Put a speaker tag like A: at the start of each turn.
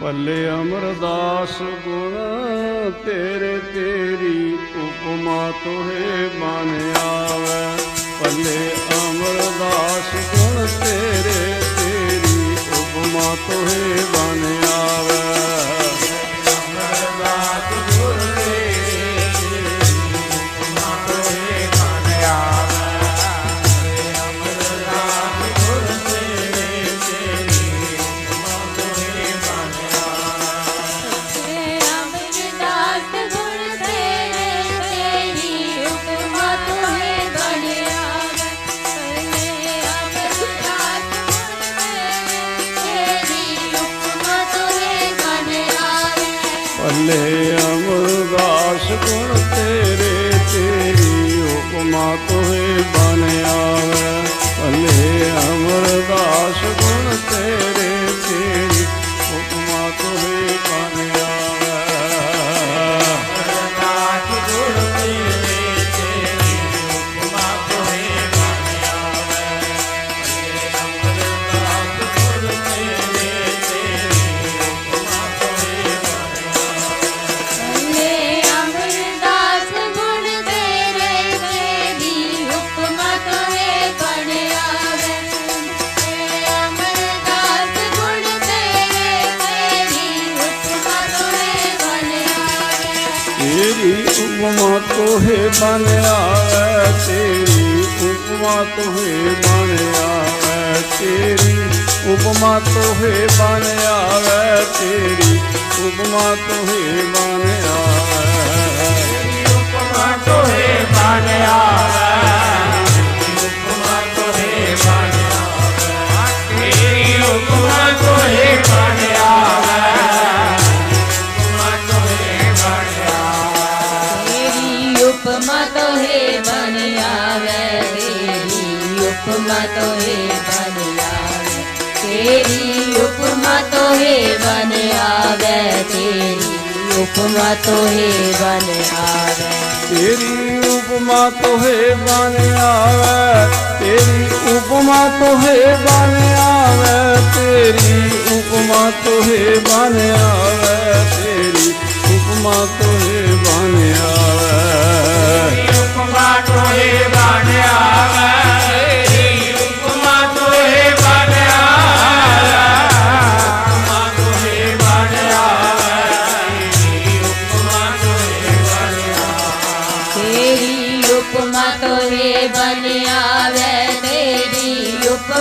A: ਪੱਲੇ ਅਮਰਦਾਸ ਗੁਣ ਤੇਰੇ ਤੇਰੀ ਉਪਮਾ ਤੋਹੇ ਬਨ ਭੱਲੇ ਅਮਰਦਾਸ ਗੁਣ ਤੇਰੇ ਤੇਰੀ ਉਪਮਾ ਤੋਹੇ ਬਨ ਆਵੇ। ਭੱਲੇ ਅਮਰਦਾਸ ਗੁਣ ਤੇਰੇ ਤੇਰੀ ਉਪਮਾ ਤੋਹੇ ਤੇਰੀ ਉਪਮਾ ਤੋਹੇ ਬਨ ਆਵੇ, ਤੇਰੀ ਉਪਮਾ ਤੋਹੇ ਬਨ ਆਵੇ, ਤੇਰੀ ਉਪਮਾ ਤੋਹੇ ਬਨ ਆਵੇ, ਤੇਰੀ ਉਪਮਾ ਤੋਹੇ ਬਨ ਆਵੇ। ਤੇਰੀ ਉਪਮਾ ਤੋਹੇ ਬਨ ਆਵੇ। ਤੇਰੀ ਉਪਮਾ ਤੋਹੇ
B: ਬਣਿਆ ਵੇ ਤੇਰੀ ਉਪਮਾ ਤੋਹੇ ਬਣਿਆ ਵੇ ਤੇਰੀ ਉਪਮਾ ਤੋਹੇ ਬਣਿਆ ਵੇ ਤੇਰੀ ਉਪਮਾ ਤੋਹੇ
A: ਬਨ ਆਵੇ ਤੇਰੀ ਉਪਮਾ ਤੋਹੇ ਬਨ ਆਵੇ ਤੇਰੀ ਉਪਮਾ ਤੋਹੇ ਬਨ ਆਵੇ ਤੇਰੀ